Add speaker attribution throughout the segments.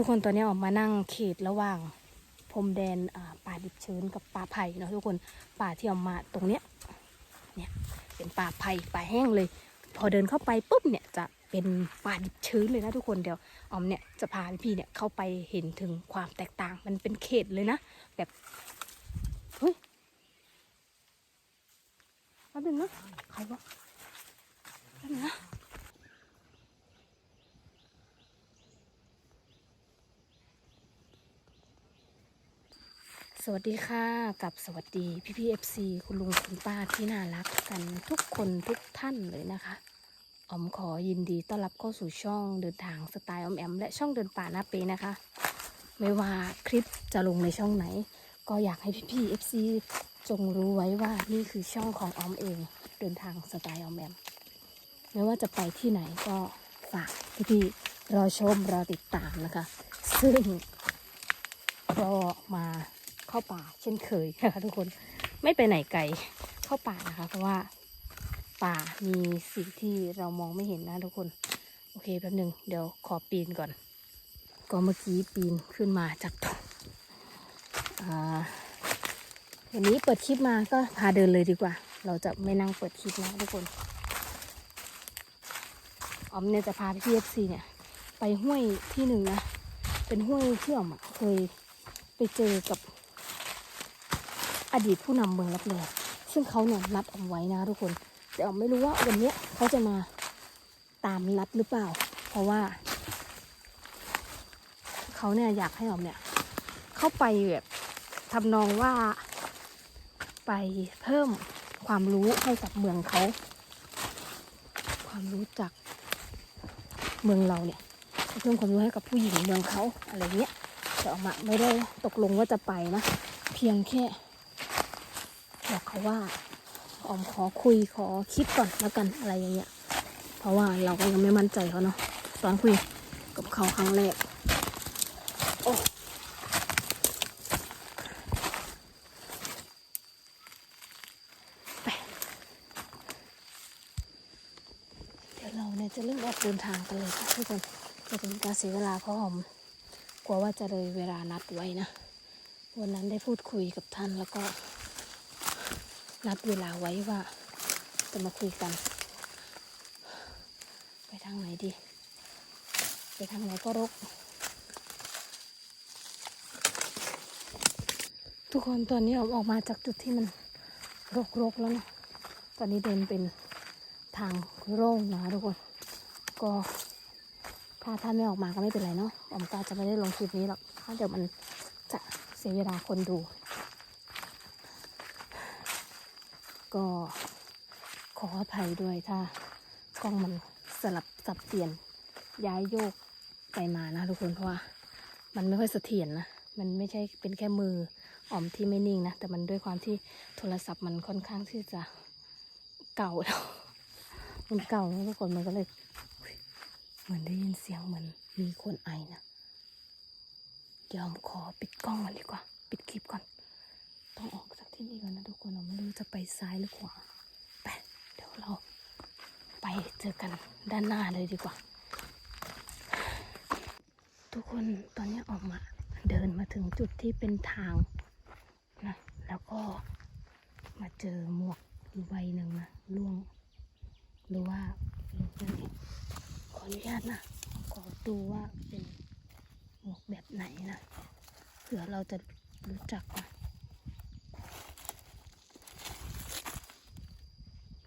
Speaker 1: ทุกคนตอนนี้ออกมานั่งเขตระหว่างพรมแดนป่าดิบชื้นกับป่าไผ่เนาะทุกคนป่าที่ออกมาตรงเนี้ยเนี่ยเป็นป่าไผ่ป่าแห้งเลย พอเดินเข้าไปปุ๊บเนี่ยจะเป็นป่าดิบชื้นเลยนะทุกคนเดี๋ยวออมเนี่ยจะพาพี่เนี่ยเข้าไปเห็นถึงความแตกต่างมันเป็นเขตเลยนะแบบเฮ้ยแป๊บนึงนะใครวะแป๊บนึงนะ สวัสดีค่ะกับสวัสดีพี่พี่เอฟซีคุณลุงคุณป้าที่น่ารักกันทุกคนทุกท่านเลยนะคะอมขอยินดีต้อนรับเข้าสู่ช่องเดินทางสไตล์อมแอม และช่องเดินป่านาเปนะคะ ไม่ว่าคลิปจะลงในช่องไหน ก็อยากให้พี่พี่เอฟซีจงรู้ไว้ว่านี่คือช่องของอมเอง เดินทางสไตล์อมแอม ไม่ว่าจะไปที่ไหนก็ฝากพี่พี่รอชมรอติดตามนะคะ ซึ่งก็มา เข้าป่า เช่นเคยนะคะทุกคนไม่ไปไหนไกลเข้าป่านะคะ เพราะว่าป่ามีสิ่งที่เรามองไม่เห็นนะทุกคน โอเคแป๊บหนึ่งเดี๋ยวขอปีนก่อน ก็เมื่อกี้ปีนขึ้นมาจากตรงอ่าวันนี้เปิดคลิปมาก็พาเดินเลยดีกว่า เราจะไม่นั่งเปิดคลิปนะทุกคนออมเนี่ยจะพาพี่เอฟซีเนี่ย ไปห้วยที่หนึ่งนะ เป็นห้วยที่อมอะเคยไปเจอกับ ดีตผู้นำเมืองรับแลซึ่งเขาเนี่ยนัดออมไว้นะทุกคน แต่ออมไม่รู้ว่าวันนี้เขาจะมาตามนัดหรือเปล่า เพราะว่าเขาเนี่ยอยากให้ออมเนี่ย เข้าไปแบบทำนองว่าไปเพิ่มความรู้ให้กับเมืองเขา ความรู้จากเมืองเราเนี่ยเพิ่มความรู้ให้กับผู้หญิงเมืองเขาอะไรเงี้ยแต่ออกมาไม่ได้ตกลงว่าจะไปนะ เพียงแค่ บอกเขาว่าออมขอคุยขอคิดก่อนแล้วกันอะไรอย่างเงี้ย เพราะว่าเราก็ยังไม่มั่นใจเขาเนาะตอนคุยกับเขาครั้งแรกโอ้ไปเดี๋ยวเราเนี่ยจะเริ่มออกเดินทางกันเลยค่ะทุกคนจะเป็นการเสียเวลาเพราะออมกลัวว่าจะเลยเวลานัดไว้นะ วันนั้นได้พูดคุยกับท่านแล้วก็ นัดเวลาไว้ว่าจะมาคุยกัน ไปทางไหนดี ไปทางไหนก็รก ทุกคนตอนนี้ออกมาจากจุดที่มันรกๆแล้วนะตอนนี้เดินเป็นทางโร่งนะคะทุกคน ก็ถ้าท่านไม่ออกมาก็ไม่เป็นไรเนาะออมก็จะไม่ได้ลงคลิปนี้หรอกเพราะเดี๋ยวมันจะเสียเวลาคนดู ก็ขออภัยด้วยถ้ากล้องมันสลับสับเปลี่ยนย้ายโยกไปมานะทุกคนเพราะว่ามันไม่ค่อยเสถียรนะมันไม่ใช่เป็นแค่มืออ่อมที่ไม่นิ่งนะ แต่มันด้วยความที่โทรศัพท์มันค่อนข้างที่จะเก่าแล้ว มันเก่าแล้วทุกคนมันก็เลย เหมือนได้ยินเสียงเหมือนมีคนไอนะยวผมขอปิดกล้องก่อนดีกว่า ปิดคลิปก่อน ต้องออก ที่นี่ก่อนนะทุกคนเราไม่รู้จะไปซ้ายหรือขวาไปเดี๋ยวเราไปเจอกันด้านหน้าเลยดีกว่า ทุกคนตอนนี้ออกมาเดินมาถึงจุดที่เป็นทางนะแล้วก็มาเจอหมวกอยู่ใบหนึ่งนะล่วงหรือว่าขออนุญาตนะขอดูว่าเป็นหมวกแบบไหนนะเผื่อเราจะรู้จักนะ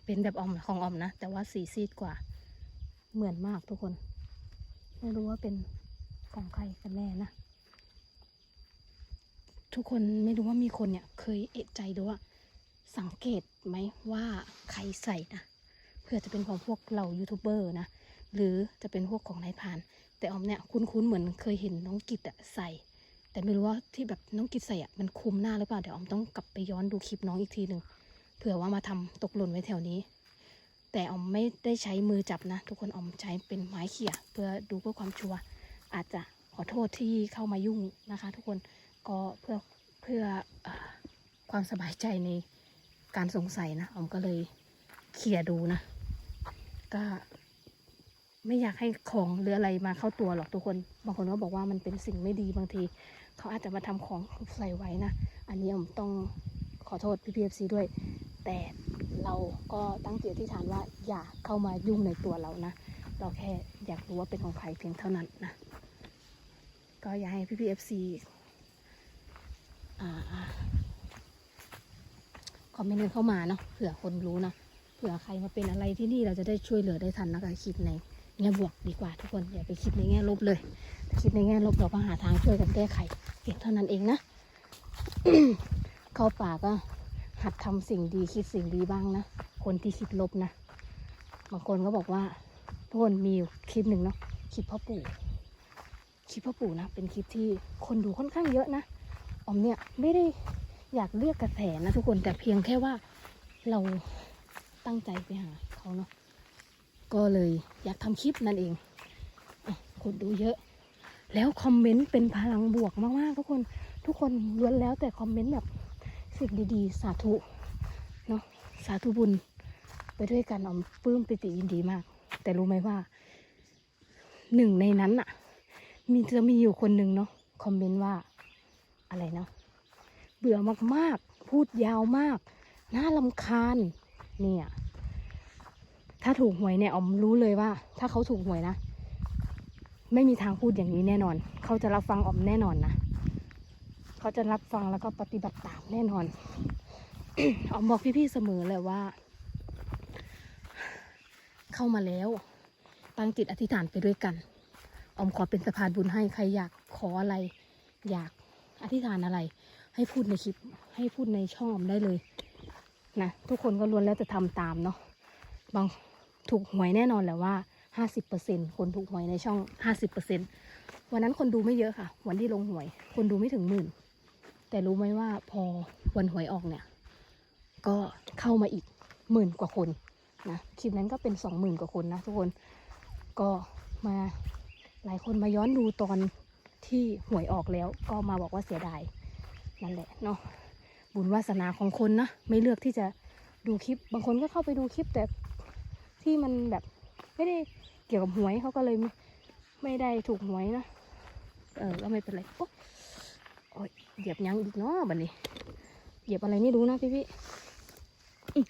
Speaker 1: เป็นแบบออมของออมนะ แต่ว่าสีซีดกว่า เหมือนมากทุกคน ไม่รู้ว่าเป็นของใครกันแน่นะ ทุกคนไม่รู้ว่ามีคนเนี่ย เคยเอะใจดูว่า สังเกตไหมว่าใครใส่นะเพื่อจะเป็นของพวกเรายูทูบเบอร์นะ หรือจะเป็นพวกของนายพาน แต่ออมเนี่ยคุ้นๆเหมือนเคยเห็นน้องกิตอะใส่ แต่ไม่รู้ว่าที่แบบน้องกิตใส่อะมันคุมหน้าหรือเปล่าเดี๋ยวออมต้องกลับไปย้อนดูคลิปน้องอีกทีหนึ่ง เผื่อว่ามาทำตกหล่นไว้แถวนี้ แต่ออมไม่ได้ใช้มือจับนะ ทุกคนออมใช้เป็นไม้เขี่ยเพื่อดูเพื่อความชัวร์อาจจะขอโทษที่เข้ามายุ่งนะคะ ทุกคนก็เพื่อเพื่ออความสบายใจในการสงสัยนะออมก็เลยเขี่ยดูนะ ก็ไม่อยากให้ของหรืออะไรมาเข้าตัวหรอกทุกคน บางคนก็บอกว่ามันเป็นสิ่งไม่ดีบางที เขาอาจจะมาทำของใส่ไว้นะ อันนี้ผมต้องขอโทษพี่พีเอฟซีด้วย แต่เราก็ตั้งจิตอธิษฐานว่าอย่าเข้ามายุ่งในตัวเรานะ เราแค่อยากรู้ว่าเป็นของใครเพียงเท่านั้นนะ ก็อยากให้พี่พีเอฟซีคอมเมนต์เข้ามาเนาะเผื่อคนรู้เนาะเผื่อใครมาเป็นอะไรที่นี่เราจะได้ช่วยเหลือได้ทันนะคะคิดในแง่บวกดีกว่าทุกคนอย่าไปคิดในแง่ลบเลย คิดในแง่ลบเราก็หาทางช่วยกันแก้ไขเพียงเท่านั้นเองนะ เข้าป่าก็ หัดทำสิ่งดีคิดสิ่งดีบ้างนะ คนที่คิดลบนะ บางคนก็บอกว่าทุกคนมีคลิปหนึ่งเนาะคลิปพ่อปู่คลิปพ่อปู่นะ เป็นคลิปที่คนดูค่อนข้างเยอะนะออมเนี่ยไม่ได้อยากเรียกกระแสนะทุกคนแต่เพียงแค่ว่าเราตั้งใจไปหาเขาเนาะก็เลยอยากทำคลิปนั่นเองอคนดูเยอะ แล้วคอมเมนต์เป็นพลังบวกมากๆทุกคนทุกคนล้วนแล้วแต่คอมเมนต์แบบ สิ่งดีๆ สาธุเนาะสาธุบุญไปด้วยกันออมปลื้มปิติยินดีมาก แต่รู้ไหมว่าหนึ่งในนั้นอะมีจะมีอยู่คนหนึ่งเนาะคอมเมนต์ว่าอะไรเนาะเบื่อมากๆ พูดยาวมาก น่าลำคาญเนี่ยถ้าถูกหวยเนี่ยอมรู้เลยว่า ถ้าเขาถูกหวยนะ ไม่มีทางพูดอย่างนี้แน่นอน เขาจะรับฟังอมแน่นอนนะ เขาจะรับฟังแล้วก็ปฏิบัติตามแน่นอนออมบอกพี่ๆเสมอเลยว่า เข้ามาแล้ว ตั้งจิตอธิษฐานไปด้วยกันออมขอเป็นสะพานบุญให้ใครอยากขออะไร อยากอธิษฐานอะไร ให้พูดในคลิป ให้พูดในช่องออมได้เลยนะทุกคนก็ล้วนแล้วจะทำตามเนาะบางถูกหวยแน่นอนแหละว่าห้าสิบเปอร์เซ็นคนถูกหวยในช่องห้าสิบเปอร์เซ็นวันนั้นคนดูไม่เยอะค่ะ วันที่ลงหวย คนดูไม่ถึงหมื่น แต่รู้ไหมว่าพอวันหวยออกเนี่ย ก็เข้ามาอีกหมื่นกว่าคนนะคลิปนั้นก็เป็นสองหมื่นกว่าคนนะทุกคนก็มาหลายคนมาย้อนดูตอนที่หวยออกแล้ว ก็มาบอกว่าเสียดายนั่นแหละเนาะบุญวาสนาของคนนะไม่เลือกที่จะดูคลิป บางคนก็เข้าไปดูคลิปแต่ที่มันแบบไม่ได้เกี่ยวกับหวยเขาก็เลยไม่ได้ถูกหวยนะเออก็ไม่เป็นไรโอ๊ยโอ๊ย เหยียบยังอีกเนาะบัดนี้ เหยียบอะไรไม่รู้นะพี่พี่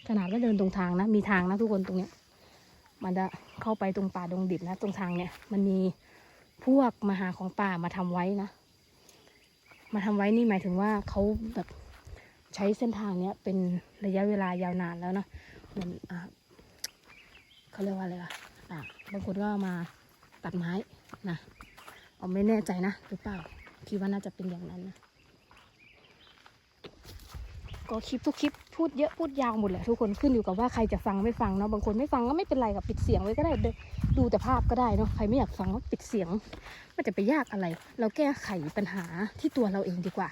Speaker 1: ขนาดว่าเดินตรงทางนะ มีทางนะทุกคนตรงเนี้ย มันจะเข้าไปตรงป่าดงดิบนะ ตรงทางเนี่ยมันมีพวกมาหาของป่ามาทำไว้นะ มาทำไว้นี่หมายถึงว่าเขาแบบใช้เส้นทางเนี้ยเป็นระยะเวลายาวนานแล้วนะเหมือนอ่าเขาเรียกว่าอะไรอะอะบางคนก็มาตัดไม้นะเอาไม่แน่ใจนะหรือเปล่าคิดว่าน่าจะเป็นอย่างนั้นนะ ก็คลิปทุกคลิปพูดเยอะพูดยาวหมดแหละทุกคนขึ้นอยู่กับว่าใครจะฟังไม่ฟังเนาะบางคนไม่ฟังก็ไม่เป็นไรกับปิดเสียงไว้ก็ได้เดนดูแต่ภาพก็ได้เนาะใครไม่อยากฟังก็ปิดเสียงมันจะไปยากอะไร เราแก้ไขปัญหาที่ตัวเราเองดีกว่า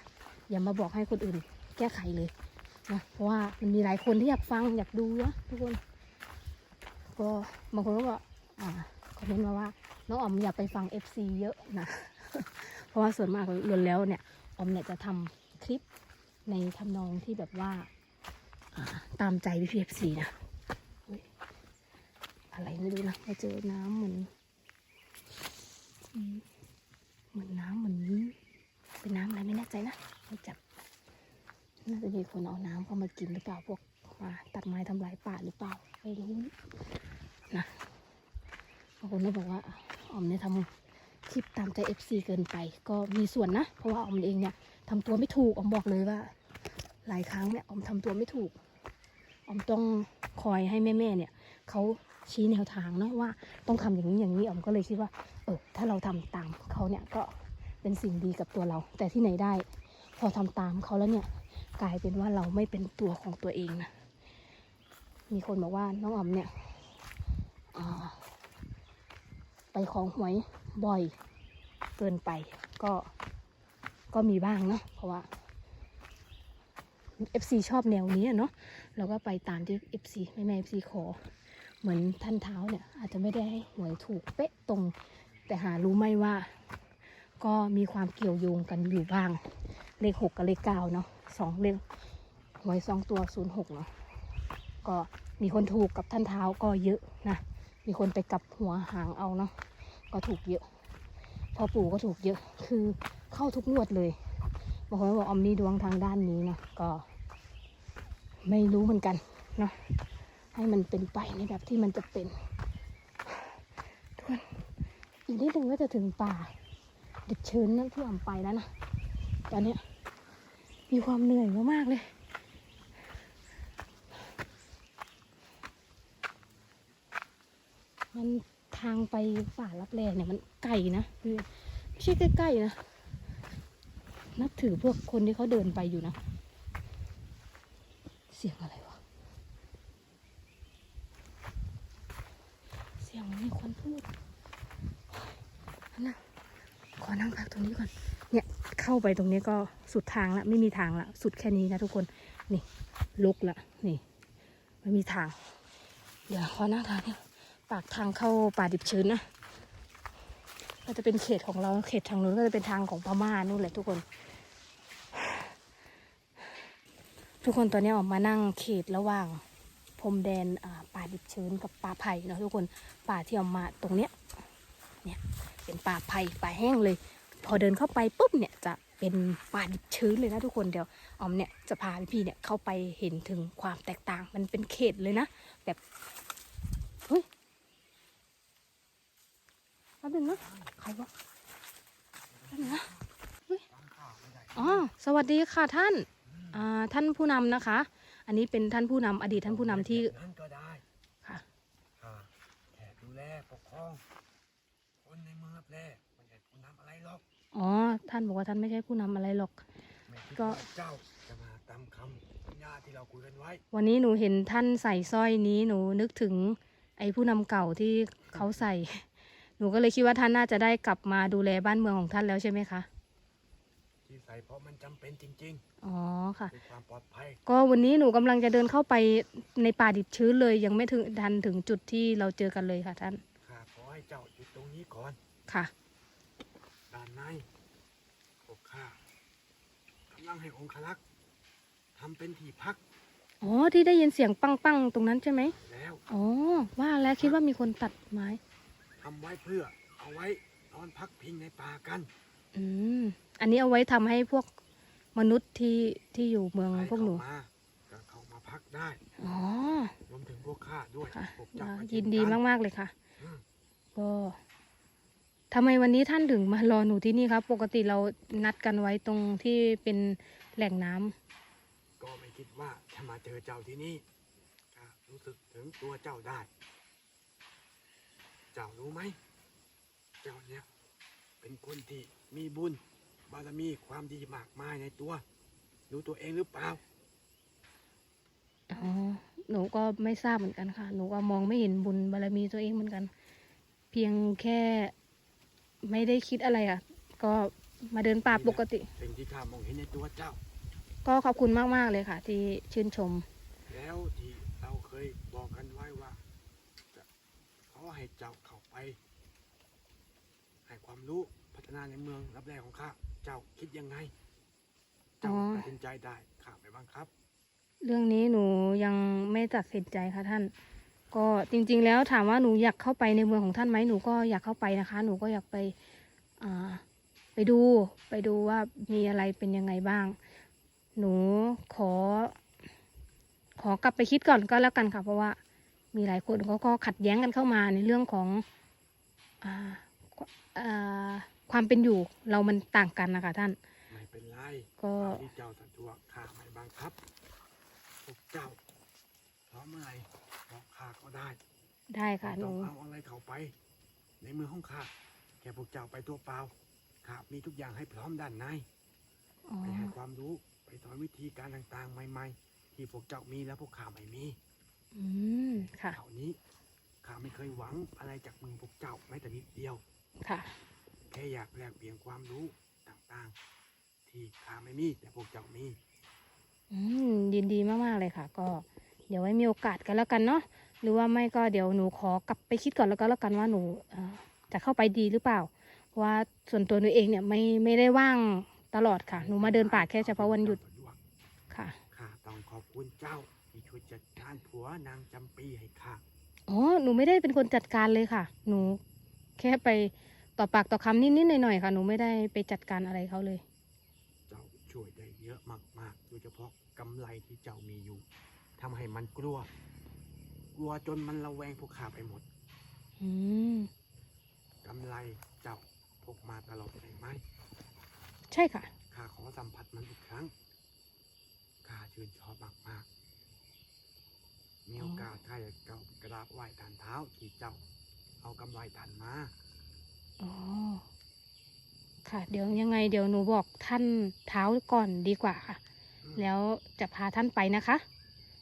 Speaker 1: อย่ามาบอกให้คนอื่น แก้ไขเลยนะเพราะว่ามันมีหลายคนที่อยากฟังอยากดูนะทุกคน ก็บางคนก็บอกอ่าคอมเมนต์มาว่าน้องออมอย่าไปฟัง FC เยอะนะเพราะว่าส่วนมากล้วนแล้วเนี่ยออมเนี่ยจะทำคลิป ในทำนองที่แบบว่าตามใจพี่พีเอฟซีนะอะไรไม่รู้นะมาเจอน้ำเหมือนเหมือนน้ำเหมือนเป็นน้ำอะไรไม่แน่ใจนะไม่จับน่าจะมีคนเอาน้ำเข้ามากินหรือเปล่าพวกมาตัดไม้ทำลายป่าหรือเปล่าไม่รู้นะบางคนก็บอกว่าออมเนี่ยทำคลิปตามใจเอฟซีเกินไป ก็มีส่วนนะ เพราะว่าออมเองเนี่ยทำตัวไม่ถูกออมบอกเลยว่า หลายครั้งเนี่ยออมทำตัวไม่ถูกออมต้องคอยให้แม่ๆเนี่ยเขาชี้แนวทางเนาะว่าต้องทำอย่างนี้อย่างนี้ออมก็เลยคิดว่า เออถ้าเราทำตามเขาเนี่ยก็เป็นสิ่งดีกับตัวเรา แต่ที่ไหนได้ พอทำตามเขาแล้วเนี่ยกลายเป็นว่าเราไม่เป็นตัวของตัวเองนะมีคนบอกว่าน้องออมเนี่ยไปของหวยบ่อยเกินไปก็ก็มีบ้างเนาะเพราะว่า FC ชอบแนวนี้เนาะเราก็ไปตามที่ FC แม่แม่ FC ขอ เหมือนท่านเท้าเนี่ย อาจจะไม่ได้ให้หวยถูกเป๊ะตรง แต่หารู้ไหมว่า ก็มีความเกี่ยวโยงกันอยู่บ้าง เลขหกกับเลขเก้าเนาะสองเลขหวยสองตัวศูนย์หกเนาะก็มีคนถูกกับท่านเท้าก็เยอะนะ มีคนไปกับหัวหางเอาเนาะก็ถูกเยอะพอปู่ก็ถูกเยอะคือเข้าทุกงวดเลยบางคนบอกอมมีดวงทางด้านนี้นะก็ ไม่รู้เหมือนกันเนาะให้มันเป็นไปในแบบที่มันจะเป็นทุกคนอีกนิดนึงก็จะถึงป่าเดิบชื้นนั่นที่ออมไปแล้วนะตอนนี้มีความเหนื่อยมากๆเลยมันทางไปป่ารับแลเนี่ยมันไกลนะคือไม่ใช่ใกล้ๆนะ นับถือพวกคนที่เขาเดินไปอยู่นะ เสียงอะไรวะ เสียงมีคนพูดนะขอนั่งพักตรงนี้ก่อน เนี่ยเข้าไปตรงนี้ก็สุดทางละไม่มีทางละสุดแค่นี้นะทุกคน นี่ลุกละนี่ ไม่มีทาง เดี๋ยวขอนั่งทางนี้ปากทางเข้าป่าดิบชื้นนะก็จะเป็นเขตของเราเขตทางนู้นก็จะเป็นทางของพม่านู่นแหละทุกคน ทุกคนตอนนี้ออกมานั่งเขตระหว่างพรมแดนป่าดิบชื้นกับป่าไผ่เนาะทุกคนป่าที่ออกมาตรงเนี้ยเนี่ยเป็นป่าไผ่ป่าแห้งเลย พอเดินเข้าไปปุ๊บเนี่ยจะเป็นป่าดิบชื้นเลยนะทุกคนเดี๋ยวออมเนี่ยจะพาพี่เนี่ยเข้าไปเห็นถึงความแตกต่างมันเป็นเขตเลยนะ แบบเฮ้ยแป๊บนึงนะใครวะแป๊บนึงนะเฮ้ยอ๋อสวัสดีค่ะท่าน ท่านผู้นำนะคะ อันนี้เป็นท่านผู้นำอดีตท่านผู้นำที่
Speaker 2: นั่นก็ได้
Speaker 1: ค่ะ
Speaker 2: ค่ะแขกดูแลปกครองคนในเมืองรับแลไม่ใช่ผู้นำอะไรหรอก
Speaker 1: อ๋อท่านบอกว่าท่านไม่ใช่ผู้นำอะไรหรอก
Speaker 2: ไม่คิด
Speaker 1: ก็
Speaker 2: ว่าเจ้าจะมาตามคำสัญญาที่เราคุยกันไว้
Speaker 1: วันนี้หนูเห็นท่านใส่สร้อยนี้หนูนึกถึงไอ้ผู้นำเก่าที่เขาใส่ หนูก็เลยคิดว่าท่านน่าจะได้กลับมาดูแลบ้านเมืองของท่านแล้วใช่ไหมคะ
Speaker 2: ที่ใส่เพราะมันจำเป็นจริง
Speaker 1: อ๋อค่ะ
Speaker 2: ๆด้วยความปลอดภัย
Speaker 1: ก็วันนี้หนูกำลังจะเดินเข้าไปในป่าดิบชื้นเลย ยังไม่ถึงทันถึงจุดที่เราเจอกันเลยค่ะท่าน
Speaker 2: ข้าขอให้เจ้าหยุดตรงนี้ก่อน
Speaker 1: ค่ะ
Speaker 2: ด้านในพวกข้ากำลังให้องคลักษ์ทำเป็นที่พัก
Speaker 1: อ๋อที่ได้ยินเสียงปังปังๆตรงนั้นใช่ไหม
Speaker 2: แล้ว
Speaker 1: อ๋อว่าแล้วคิดว่ามีคนตัดไม้
Speaker 2: ทำไว้เพื่อเอาไว้นอนพักพิงในป่ากัน
Speaker 1: อืม อันนี้เอาไว้ทำให้พวกมนุษย์ที่ที่อยู่เมือง
Speaker 2: ใคร
Speaker 1: พวกหนู
Speaker 2: เข้ามาก็เข้ามาพักได้
Speaker 1: อ๋อ
Speaker 2: รวมถึงพวกข้าด้วย
Speaker 1: ค่ะ
Speaker 2: พวกเจ้าก็
Speaker 1: ยิ
Speaker 2: เช่
Speaker 1: น
Speaker 2: น
Speaker 1: ดี
Speaker 2: กัน
Speaker 1: มาก ๆ เลยค่ะ
Speaker 2: อืม
Speaker 1: ก็ทำไมวันนี้ท่านถึงมารอหนูที่นี่ครับ ปกติเรานัดกันไว้ตรงที่เป็นแหล่งน้ำ
Speaker 2: ก็ไม่คิดว่าจะมาเจอเจ้าที่นี่ข้ารู้สึกถึงตัวเจ้าได้ เจ้ารู้ไหม เจ้าเนี่ยเป็นคนที่มีบุญ บารมีความดีมากมายในตัวรู้ตัวเองหรือเปล่า
Speaker 1: อ๋อหนูก็ไม่ทราบเหมือนกันค่ะ หนูก็มองไม่เห็นบุญบารมีตัวเองเหมือนกัน เพียงแค่ไม่ได้คิดอะไรอะ ก็มาเดินป่าปกติ
Speaker 2: สิ่งที่ข้ามองเห็นในตัวเจ้า
Speaker 1: ก็ขอบคุณมากๆเลยค่ะ ที่ชื่นชม
Speaker 2: แล้วที่เราเคยบอกกันไว้ว่าจะขอให้เจ้าเข้าไป ให้ความรู้พัฒนาในเมืองรับแรกของข้าเจ้าคิดยังไง เจ้า
Speaker 1: อ๋อ
Speaker 2: ตัดสินใจได้ข้าไปบ้างครับ
Speaker 1: เรื่องนี้หนูยังไม่ตัดสินใจค่ะท่าน ก็จริง ๆ แล้วถามว่าหนูอยากเข้าไปในเมืองของท่านไหมหนูก็อยากเข้าไปนะคะ หนูก็อยากไปอ่าไปดูไปดูว่ามีอะไรเป็นยังไงบ้าง หนูขอ ขอกลับไปคิดก่อนก็แล้วกันค่ะ เพราะว่ามีหลายคนเขาก็ขัดแย้งกันเข้ามาในเรื่องของอ่าอ่า ความเป็นอยู่เรามันต่างกันนะคะท่าน
Speaker 2: ไม่เป็นไร
Speaker 1: ก็
Speaker 2: เอาที่เจ้าสะดวกข้าไม่บังคับพวกเจ้าพร้อมเมื่อไหร่บอกข้าก็ได้
Speaker 1: ได้ค่ะห
Speaker 2: ต้
Speaker 1: นู
Speaker 2: องเอาอะไรเข้าไป ในมือของข้าแค่พวกเจ้าไปตัวเปล่าข้ามีทุกอย่างให้พร้อมด้านใน
Speaker 1: อ๋อ
Speaker 2: ไปให้ความรู้ไปสอนวิธีการต่างๆ ใหม่ ๆ ที่พวกเจ้ามีแล้วพวกข้าไม่มี
Speaker 1: อืมค่ะ
Speaker 2: เท่านี้ข้าไม่เคยหวังอะไรจากมือพวกเจ้าแม้แต่นิดเดียว
Speaker 1: ค่ะ
Speaker 2: แค่อยากแลกเปลี่ยนความรู้ต่างๆ ที่ข้าไม่มีแต่พวกเจ้ามี
Speaker 1: อืมยินดีมากๆเลยค่ะ ก็เดี๋ยวไว้มีโอกาสกันแล้วกันเนาะหรือว่าไม่ก็เดี๋ยวหนูขอกลับไปคิดก่อนแล้วก็แล้วกันว่าหนูเอ่อจะเข้าไปดีหรือเปล่าเพราะว่าส่วนตัวหนูเองเนี่ยไม่ไม่ได้ว่างตลอดค่ะ หนูมาเดินป่าแค่เฉพาะวันหยุด
Speaker 2: สะวก
Speaker 1: ค่ะ
Speaker 2: ข้าต้องขอบคุณเจ้าที่ช่วยจัดการผัวนางจำปีให้ข้า
Speaker 1: อ๋อหนูไม่ได้เป็นคนจัดการเลยค่ะ หนูแค่ไป ต่อปากต่อคำนิดๆหน่อยๆค่ะ หนูไม่ได้ไปจัดการอะไรเขาเลย
Speaker 2: เจ้าช่วยได้เยอะมากๆโดยเฉพาะกำไรที่เจ้ามีอยู่ทำให้มันกลัว กลัวจนมันระแวงพวกข้าไปหมด
Speaker 1: อืม
Speaker 2: กำไรเจ้าพกมาตลอดใช่ไหม
Speaker 1: ใช่ค่ะ
Speaker 2: ข้าขอสัมผัสมันอีกครั้งข้าชื่นชอบมากๆมีโอกาสข้าจะกราบไหว้ฐานเท้าที่เจ้า เอากำไรฐานมา
Speaker 1: อ๋อค่ะ เดี๋ยวยังไงเดี๋ยวหนูบอกท่านเท้าก่อนดีกว่าค่ะ
Speaker 2: อืม
Speaker 1: แล้วจะพาท่านไปนะคะ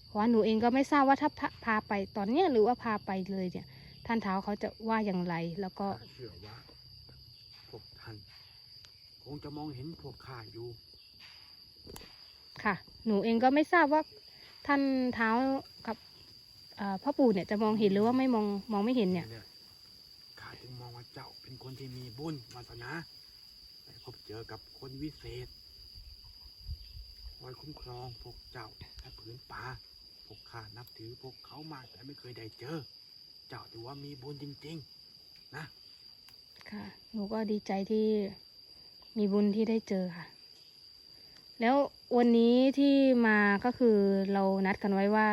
Speaker 1: เพราะว่าหนูเองก็ไม่ทราบว่าถ้าพาพาไปตอนเนี้ยหรือว่าพาไปเลยเนี่ย ท่านเท้าเขาจะว่าอย่างไรแล้วก็
Speaker 2: ข้าเชื่อว่าพวกท่านคงจะมองเห็นพวกข้าอยู่
Speaker 1: ค่ะ หนูเองก็ไม่ทราบว่าท่านเท้ากับเอ่อพ่อปู่เนี่ยจะมองเห็นหรือว่าไม่มองมองไม่เห็นเนี่ย
Speaker 2: ข้าจึงมองว่า เจ้าเป็นคนที่มีบุญวาสนาได้พบเจอกับคนวิเศษคอยคุ้มครองพวกเจ้าและผืนป่าพวกข้านับถือพวกเขามากแต่ไม่เคยได้เจอ เจ้าถือว่ามีบุญจริง ๆ นะ
Speaker 1: ค่ะ หนูก็ดีใจที่มีบุญที่ได้เจอค่ะ แล้ววันนี้ที่มาก็คือเรานัดกันไว้ว่า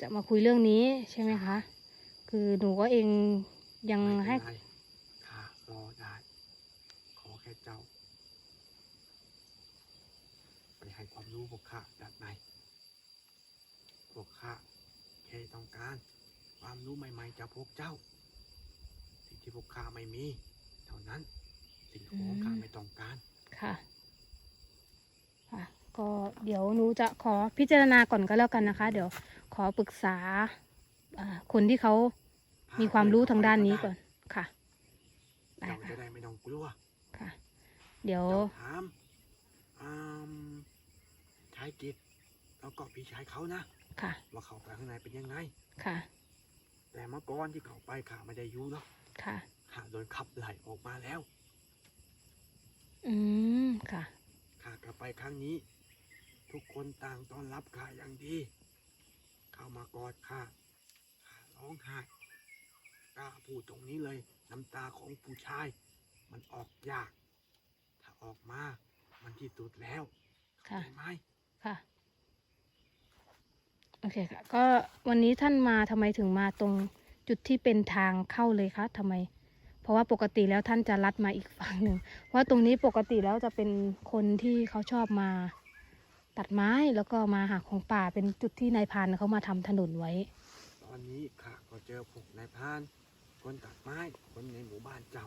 Speaker 1: จะมาคุยเรื่องนี้ใช่ไหมคะ คือหนูก็เอง ยัง
Speaker 2: ไม่
Speaker 1: ให้
Speaker 2: เป็นไรข้ารอได้ ขอแค่เจ้า ไปให้ความรู้พวกข้าด้านในพวกข้าแค่ต้องการ ความรู้ใหม่ๆจากพวกเจ้า สิ่งที่พวกข้าไม่มี เท่านั้น สิ่งที่พวกข้า
Speaker 1: อืม
Speaker 2: ไม่ต้องการ
Speaker 1: ค่ะค่ะก็เดี๋ยวหนูจะขอพิจารณาก่อนก็แล้วกันนะคะ เดี๋ยวขอปรึกษาอ่าคนที่เขา มีความรู้ทางด้านนี้ก่อนค่ะได้
Speaker 2: เจ้า
Speaker 1: ค่ะ
Speaker 2: จะได้ไม่ต้องกลัว
Speaker 1: ค่ะ เดี๋ยว
Speaker 2: เจ้าถามอืมชายกิจแล้วก็พี่ชายเขานะ
Speaker 1: ค่ะ
Speaker 2: ว่าเขาไปข้างในเป็นยังไง
Speaker 1: ค่ะ
Speaker 2: แต่เมื่อก่อนที่เขาไปข้าไม่ได้อยู่หรอก
Speaker 1: ค่ะ
Speaker 2: ข้าโดนขับไล่ออกมาแล้ว
Speaker 1: อืม ค่ะ
Speaker 2: ข้ากลับไปครั้งนี้ ทุกคนต่างต้อนรับข้าอย่างดี เข้ามากอดข้าข้าร้องไห้ กล้าพูดตรงนี้เลย น้ำตาของผู้ชาย มันออกยาก ถ้าออกมา มันที่สุดแล้วเข้า
Speaker 1: ค่ะ
Speaker 2: ใจไหม
Speaker 1: ค่ะ โอเคค่ะ ก็วันนี้ท่านมาทำไมถึงมาตรงจุดที่เป็นทางเข้าเลยคะทำไม เพราะว่าปกติแล้วท่านจะลัดมาอีกฝั่งหนึ่งเพราะตรงนี้ปกติแล้วจะเป็นคนที่เขาชอบมาตัดไม้แล้วก็มาหาของป่าเป็นจุดที่นายพรานเขามาทำถนนไว้
Speaker 2: ตอนนี้ข้าก็เจอพวกนายพราน คนตัดไม้ คนในหมู่บ้านเจ้า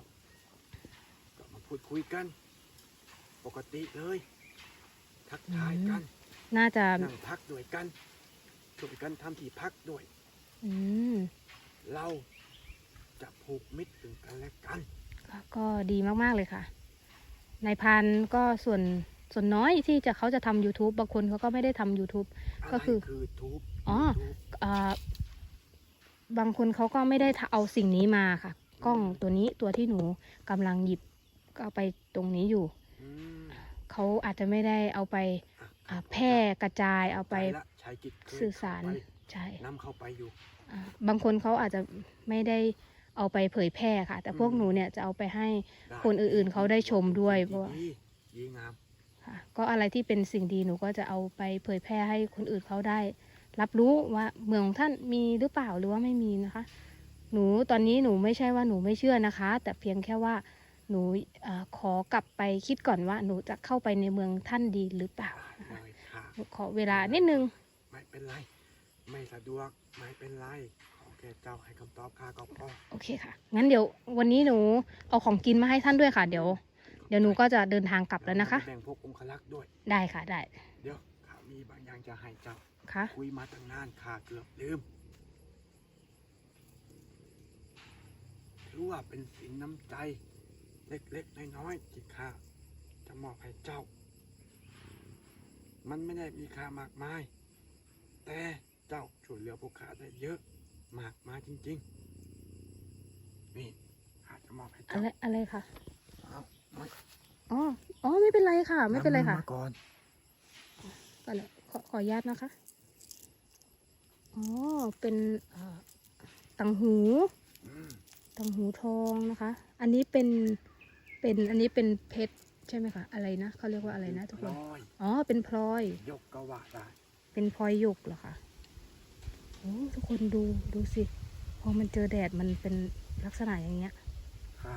Speaker 2: ก็มาพูดคุยกัน ปกติเลย ทักทายกัน
Speaker 1: น่าจะ
Speaker 2: นั่งพักด้วยกันช่วยกันทำที่พักด้วย
Speaker 1: อืม
Speaker 2: เราจะผูกมิตรถึงกันและกัน
Speaker 1: ก็ดีมากๆเลยค่ะนายพรานก็ส่วนส่วนน้อยที่จะเขาจะทำ YouTube บางคนเขาก็ไม่ได้ทำ YouTube ก็คือ
Speaker 2: คือทูบ
Speaker 1: อ๋อ
Speaker 2: ทู บ
Speaker 1: อ่าบางคนเขาก็ไม่ได้เอาสิ่งนี้มาค่ะ กล้องตัวนี้ตัวที่หนูกำลังหยิบก็เอาไปตรงนี้อยู่
Speaker 2: อืม
Speaker 1: เขาอาจจะไม่ได้เอาไป
Speaker 2: อะ
Speaker 1: อ่าแพร่กระจายเอาไป
Speaker 2: ละชายกิจเคย
Speaker 1: สื่อสาร
Speaker 2: เข้ไป
Speaker 1: ใช่
Speaker 2: นำเข้าไปอยู่
Speaker 1: อ่าบางคนเขาอาจจะไม่ได้เอาไปเผยแพร่ค่ะ แต่พวก
Speaker 2: อืม
Speaker 1: หนูเนี่ยจะเอาไปให้
Speaker 2: ได้
Speaker 1: คนอื่นๆเขาได้ชมด้วยเพ
Speaker 2: ดี
Speaker 1: ราะว่า
Speaker 2: ดีดีงาม
Speaker 1: ค่ะก็อะไรที่เป็นสิ่งดีหนูก็จะเอาไปเผยแพร่ให้คนอื่นเขาได้ รับรู้ว่าเมืองของท่านมีหรือเปล่าหรือว่าไม่มีนะคะ หนูตอนนี้หนูไม่ใช่ว่าหนูไม่เชื่อนะคะ แต่เพียงแค่ว่าหนูเออขอกลับไปคิดก่อนว่า หนูจะเข้าไปในเมืองท่านดีหรือเปล่า
Speaker 2: ได้เลยค่ะ
Speaker 1: หนูขอเวลานิดนึง
Speaker 2: ไม่เป็นไร ไม่สะดวกไม่เป็นไรขอแค่เจ้าให้คำตอบข้าก็พอ
Speaker 1: โอเคค่ะ งั้นเดี๋ยววันนี้หนูเอาของกินมาให้ท่านด้วยค่ะ เดี๋ยว เดี๋ยวหนูก็จะเดินทางกลับแล้วนะคะ
Speaker 2: แบ่งพวกองคลักษ์ด้วย
Speaker 1: ได้ค่ะได้
Speaker 2: เดี๋ยวข้ามีบางอย่างจะให้เจ้า
Speaker 1: ค่ะ
Speaker 2: คุยมาตั้งนานข้าเกือบลืม ถือว่าเป็นสินน้ำใจ เล็กๆน้อยๆที่ข้าจะมอบให้เจ้า มันไม่ได้มีค่ามากมาย แต่เจ้าช่วยเหลือพวกข้าได้เยอะมากมายจริง ๆ นี่ข้าจะมอบให้
Speaker 1: อะ
Speaker 2: เจ้า
Speaker 1: ไรอะไรค่ะ
Speaker 2: เอาไม่
Speaker 1: อ๋อ อ๋อ ไม่เป็นไรค่ะ ไม่เป็นไรค่ะำา
Speaker 2: ก่อน
Speaker 1: ก็เลยขอขออนุญาตนะคะ อ๋อ เป็นเอ่อตังหู
Speaker 2: อืม
Speaker 1: ตังหูทองนะคะ อันนี้เป็น เป็นอันนี้เป็นเพชรใช่ไหมคะ อะไรนะเขาเรียกว่าอะไรนะทุกคน
Speaker 2: ร้อย
Speaker 1: อ๋อ เป็นพลอย
Speaker 2: ยกก็ว่าได้
Speaker 1: เป็นพลอยหยกเหรอคะโอ้ทุกคนดูดูสิ พอมันเจอแดดมันเป็นลักษณะอย่างเงี้ย
Speaker 2: ข้า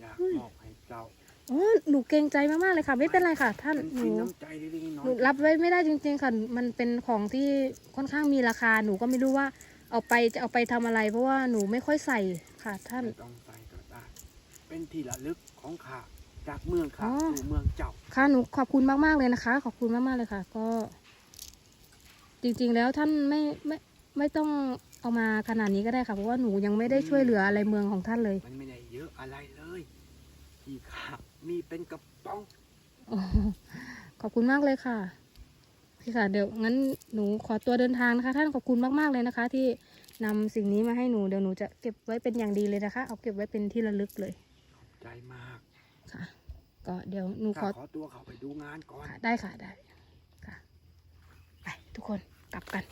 Speaker 2: อยาก
Speaker 1: เฮ้ย
Speaker 2: มอบให้เจ้า
Speaker 1: อ๋อหนูเกรงใจมากๆเลยค่ะ ไม่เป็นไรค่ะ ท่าน
Speaker 2: เป็น
Speaker 1: หนู
Speaker 2: สินน้ำใจเล็กๆน้อ
Speaker 1: หนู
Speaker 2: ย
Speaker 1: รับไว้ไม่ได้จริง ๆ ค่ะ มันเป็นของที่ค่อนข้างมีราคา หนูก็ไม่รู้ว่า เอาไปจะเอาไปทำอะไร เพราะว่าหนูไม่ค่อยใส่ค่ะ ท่าน
Speaker 2: ไม่ต้องใส่ก็ได้เป็นที่ระลึกของข้าจากเมืองข้า
Speaker 1: อ๋อ
Speaker 2: สู่เมืองเจ้า
Speaker 1: ค่ะหนูขอบคุณมากๆเลยนะคะ ขอบคุณมากๆเลยค่ะ ก็ จริง ๆ แล้วท่านไม่ไม่ไม่ต้องเอามาขนาดนี้ก็ได้ค่ะ เพราะว่าหนูยังไม่ได้ช่วยเหลืออะไรเมืองของท่านเลย
Speaker 2: มันไม่ได้เยอะอะไรเลยที่ข้า มีเป็นกระป๋อง
Speaker 1: อ๋อขอบคุณมากเลยค่ะ พี่ค่ะเดี๋ยวงั้นหนูขอตัวเดินทางนะคะ ท่านขอบคุณมากๆเลยนะคะ ที่นำสิ่งนี้มาให้หนูเดี๋ยวหนูจะเก็บไว้เป็นอย่างดีเลยนะคะ เอาเก็บไว้เป็นที่ระลึกเลย
Speaker 2: ใจมาก
Speaker 1: ค่ะ ก็เดี๋ยวหนูข
Speaker 2: ข้า
Speaker 1: อ
Speaker 2: ขอตัวเขาไปดูงานก่อน
Speaker 1: ค่ะได้ค่ะได้ค่ะไปทุกคนกลับกัน